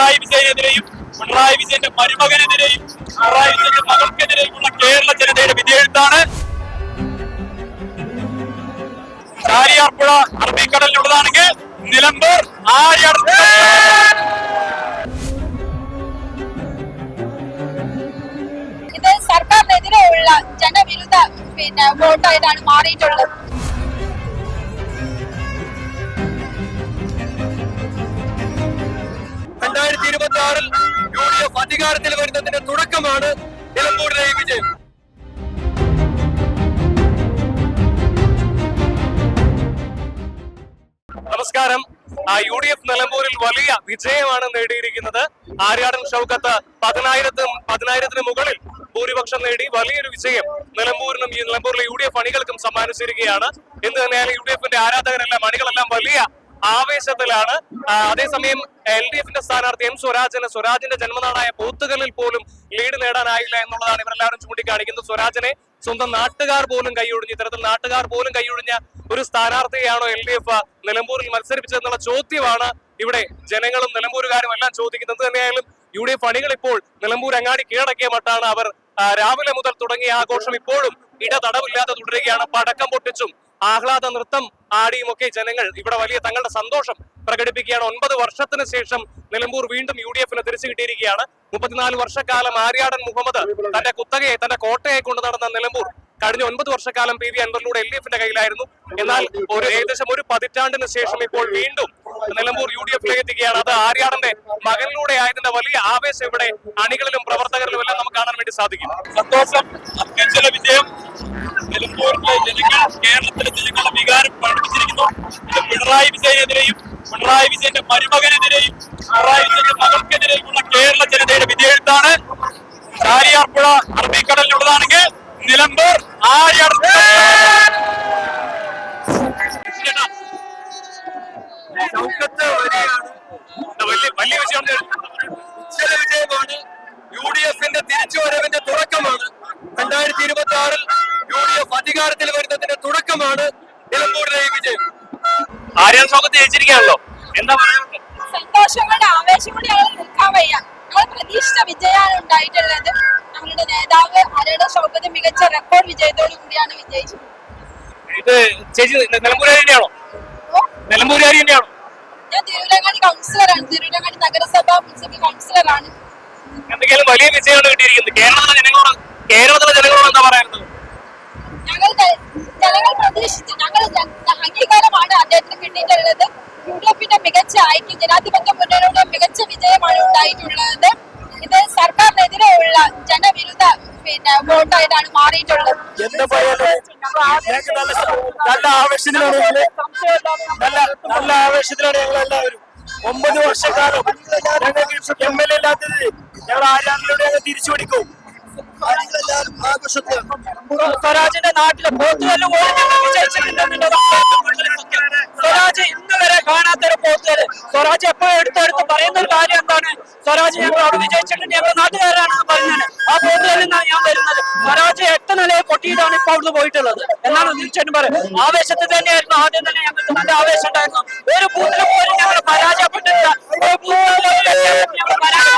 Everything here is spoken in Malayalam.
പിണറായി വിജയനെതിരെയും പിണറായി വിജയന്റെ മരുമകനെതിരെയും പിണറായി വിജയന്റെ മകൾക്കെതിരെയുമുള്ള കേരള ജനതയുടെ വിധിയെഴുത്താണ് ചാലിയാർപ്പുഴ അറബിക്കടലിലുള്ളതാണെങ്കിൽ നിലമ്പൂർ ആര്യാട് ഇത് സർക്കാരിനെതിരെയുള്ള ജനവിരുദ്ധ പിന്നെ വോട്ടായിട്ടാണ് മാറിയിട്ടുള്ളത്. രണ്ടായിരത്തി ഇരുപത്തി ആറിൽ യു ഡി എഫ് അധികാരത്തിൽ വരുന്നതിന്റെ തുടക്കമാണ് നിലമ്പൂരിലെ ഈ വിജയം. നമസ്കാരം. യു ഡി എഫ് നിലമ്പൂരിൽ വലിയ വിജയമാണ് നേടിയിരിക്കുന്നത്. ആര്യാടൻ ഷൗക്കത്ത് പതിനായിരത്തി പതിനായിരത്തിന് മുകളിൽ ഭൂരിപക്ഷം നേടി വലിയൊരു വിജയം നിലമ്പൂരിനും ഈ നിലമ്പൂരിലെ യു ഡി എഫ് അണികൾക്കും സമ്മാനിച്ചിരിക്കുകയാണ്. എന്ത് തന്നെയാലും യു ഡി എഫിന്റെ ആരാധകരെല്ലാം അണികളെല്ലാം വലിയ ആവേശത്തിലാണ്. അതേസമയം എൽ ഡി എഫിന്റെ സ്ഥാനാർത്ഥി എം സ്വരാജന് സ്വരാജിന്റെ ജന്മനാടായ പോത്തുകളിൽ പോലും ലീഡ് നേടാനായില്ല എന്നുള്ളതാണ് ഇവരെല്ലാവരും ചൂണ്ടിക്കാണിക്കുന്നത്. സ്വരാജനെ സ്വന്തം നാട്ടുകാർ പോലും കൈയൊഴിഞ്ഞ് ഇത്തരത്തിൽ നാട്ടുകാർ പോലും കൈയൊഴിഞ്ഞ ഒരു സ്ഥാനാർത്ഥിയാണോ എൽ ഡി എഫ് നിലമ്പൂരിൽ മത്സരിപ്പിച്ചതെന്നുള്ള ചോദ്യമാണ് ഇവിടെ ജനങ്ങളും നിലമ്പൂരുകാരും എല്ലാം ചോദിക്കുന്നത്. തന്നെയായാലും യു ഡി എഫ് അണികൾ ഇപ്പോൾ നിലമ്പൂർ അങ്ങാടി കീഴടക്കിയ മട്ടാണ് അവർ രാവിലെ മുതൽ തുടങ്ങിയ ആഘോഷം ഇപ്പോഴും ഇടതടവില്ലാതെ തുടരുകയാണ്. പടക്കം പൊട്ടിച്ചും ആഹ്ലാദ നൃത്തം ആടിയുമൊക്കെ ജനങ്ങൾ ഇവിടെ വലിയ തങ്ങളുടെ സന്തോഷം പ്രകടിപ്പിക്കുകയാണ്. ഒൻപത് വർഷത്തിന് ശേഷം നിലമ്പൂർ വീണ്ടും യു ഡി എഫിന് തിരിച്ചു കിട്ടിയിരിക്കുകയാണ്. മുപ്പത്തിനാല് വർഷക്കാലം ആര്യാടൻ മുഹമ്മദ് തന്റെ കുത്തകയെ തന്റെ കോട്ടയെ കൊണ്ടു നടന്ന നിലമ്പൂർ കഴിഞ്ഞ ഒൻപത് വർഷക്കാലം പി വി അൻവറിലൂടെ എൽ ഡി എഫിന്റെ കയ്യിലായിരുന്നു. എന്നാൽ ഒരു ഏകദേശം ഒരു പതിറ്റാണ്ടിന് ശേഷം ഇപ്പോൾ വീണ്ടും നിലമ്പൂർ യു ഡി എഫിലേക്ക് എത്തിക്കുകയാണ് അത് ആര്യാടന്റെ മകനിലൂടെ ആയതിന്റെ വലിയ ആവേശം ഇവിടെ അണികളിലും പ്രവർത്തകരിലും എല്ലാം നമുക്ക് കാണാൻ വേണ്ടി സാധിക്കും. സന്തോഷം. അത്യുജ്വല വിജയം. നിലമ്പൂരിലെ ജനങ്ങൾ കേരളത്തിലെ ജനങ്ങളുടെ വികാരം പഠിപ്പിച്ചിരിക്കുന്നു. ഇത് പിണറായി വിജയനെതിരെയും പിണറായി വിജയന്റെ മരുമകനെതിരെയും പിണറായി വിജയന്റെ മകൾക്കെതിരെയുമുള്ള കേരള ജനതയുടെ വിജയെഴുത്താണ് ചാരിയാർപ്പുഴ അറബിക്കടലിലുള്ളതാണെങ്കിൽ നിലമ്പൂർ ആര്യാട് ചൗക്കത്ത് വരികയാണ് ഇത് വലിയ വലിയ വിജയമാണ് ഉജ്ജ്വല വിജയമാണ്. യു ഡി എഫിന്റെ തിരിച്ചുവരവിന്റെ തുടക്കമാണ്. രണ്ടായിരത്തി ഇരുപത്തി ആറിൽ യു ഡി എഫ് അധികാരത്തിൽ വരുന്നതിന്റെ തുടക്കമാണ് നിലമ്പൂരിലെ ഈ വിജയം. ആര്യാൻ സ്വാഗത്ത് ജയിച്ചിരിക്കുകയാണല്ലോ. എന്താ പറയുക? സന്തോഷങ്ങളുടെ ആവേശം കൂടി ഞങ്ങൾ നിൽക്കാൻ വയ്യ. ഞങ്ങൾ പ്രതീക്ഷിച്ച വിജയമാണ് ഉണ്ടായിട്ടുള്ളത്. ഞങ്ങളുടെ നേതാവ് അരയുടെ ശോഭത മികച്ച റെക്കോർഡ് വിജയത്തോടു കൂടിയാണ് വിജയിച്ചത്. ഇത് ചേച്ചി നിലമ്പൂരാണോ നിലമ്പൂരുകാരി തന്നെയാണോ ഞാൻ തിരുവിലങ്ങാടി കൗൺസിലറാണ്. തിരുവിലങ്ങാടി നഗരസഭ മുനിസിപ്പൽ കൗൺസിലറാണ്. എന്തെങ്കിലും വലിയ വിജയമാണ് കിട്ടിയിരിക്കുന്നത്. കേരളത്തിലെ ജനങ്ങളോട് കേരളത്തിലെ ജനങ്ങളോട് എന്താ പറയുന്നത് ഞങ്ങൾ ജനങ്ങൾ പ്രതീക്ഷിച്ചു. ഞങ്ങൾ അംഗീകാരമാണ് അദ്ദേഹത്തിന് കിട്ടിയിട്ടുള്ളത്. യു ഡി എഫിന്റെ മികച്ച ഐക്യം ജനാധിപത്യ മുന്നണിയുടെ മികച്ച വിജയമാണ് ഉണ്ടായിട്ടുള്ളത്. പിന്നെ വോട്ടായിട്ടാണ് മാറിയിട്ടുള്ളത്. എന്താ നല്ല നല്ല ആവേശത്തിലാണ് നല്ല നല്ല ആവേശത്തിലാണ് ഞങ്ങൾ എല്ലാവരും ഒമ്പത് വർഷക്കാലം ഞങ്ങൾക്ക് എം എൽ എ ഇല്ലാത്തത് ഞങ്ങൾ ആരാധനയിലൂടെ ഞങ്ങൾ തിരിച്ചു പിടിക്കും സ്വരാജിന്റെ നാട്ടിലെ പോത്തുകല്ല് ഞങ്ങൾ സ്വരാജ് ഇന്ന് വരെ കാണാത്തൊരു പോത്തുകല്ല്. സ്വരാജ് എപ്പോഴും എടുത്തെടുത്ത് പറയുന്ന ഒരു കാര്യം എന്താണ്? സ്വരാജ് ഞങ്ങൾ അവിടെ വിജയിച്ചിട്ടുണ്ട്. ഞങ്ങൾ നാട്ടുകാരാണെന്ന് പറയുന്നത് ആ തോന്നലാണ് ഞാൻ വരുന്നത്. സ്വരാജ് എട്ട് നിലയെ പൊട്ടിയിട്ടാണ് ഇപ്പൊ അവിടുന്ന് പോയിട്ടുള്ളത്. എന്നാണ് തീർച്ചയായിട്ടും പറയുന്നത്. ആവേശത്തിൽ തന്നെയായിരുന്നു ആദ്യം തന്നെ ഞങ്ങൾക്ക് നല്ല ആവേശം ഉണ്ടായിരുന്നു. ഒരു ബൂത്തിൽ പോലും ഞങ്ങൾ പരാജയപ്പെട്ടില്ല ഒരു ബൂത്തിൽ ഞങ്ങൾ പരാജയം